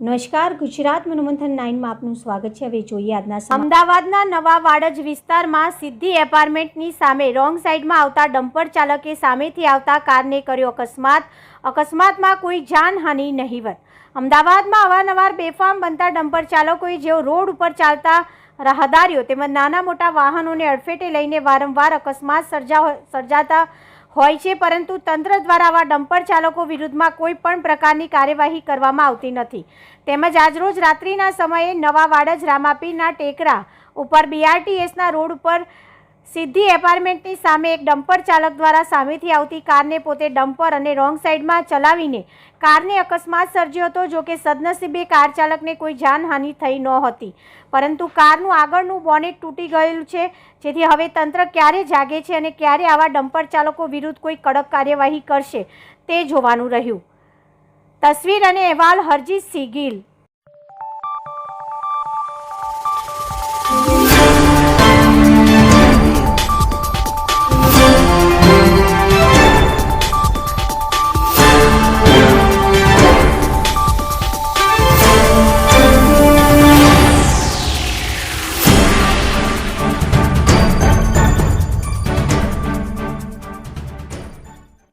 નમસ્કાર, ગુજરાત મનોમંથન નાઇનમાં આપનું સ્વાગત છે. હવે જોઈએ આજના અમદાવાદના નવા વાડજ વિસ્તારમાં સિદ્ધિ એપાર્ટમેન્ટની સામે, રોંગ સાઈડમાં આવતા ડમ્પર ચાલકે સામેથી આવતા કારને કર્યો અકસ્માત. અકસ્માતમાં કોઈ જાનહાનિ નહીવત અમદાવાદમાં અવારનવાર બેફામ બનતા ડમ્પર ચાલકોએ જેઓ રોડ ઉપર ચાલતા રાહદારીઓ તેમજ નાના મોટા વાહનોને અડફેટે લઈને વારંવાર અકસ્માત સર્જા સર્જાતા હોય છે, પરંતુ તંત્ર દ્વારા આવા ડમ્પર ચાલકો વિરુદ્ધમાં કોઈ પણ પ્રકારની કાર્યવાહી કરવામાં આવતી નથી. તેમજ આજરોજ રાત્રિના સમયે નવા વાડજ રામાપીરના ટેકરા ઉપર બીઆરટીએસના રોડ ઉપર સિદ્ધિ એપાર્ટમેન્ટની સામે એક ડમ્પર ચાલક દ્વારા સામેથી આવતી કારને પોતે ડમ્પર અને રોંગ સાઈડમાં ચલાવીને કારને અકસ્માત સર્જ્યો હતો, જો કે સદનસીબે કાર ચાલકને કોઈ જાનહાનિ થઈ નહોતી પરંતુ કારનું આગળનું બોનેટ તૂટી ગયેલું છે, જેથી હવે તંત્ર ક્યારે જાગે છે અને ક્યારે આવા ડમ્પર ચાલકો વિરુદ્ધ કોઈ કડક કાર્યવાહી કરશે, તે જોવાનું રહ્યું. તસવીર અને અહેવાલ હરજીત સિંહ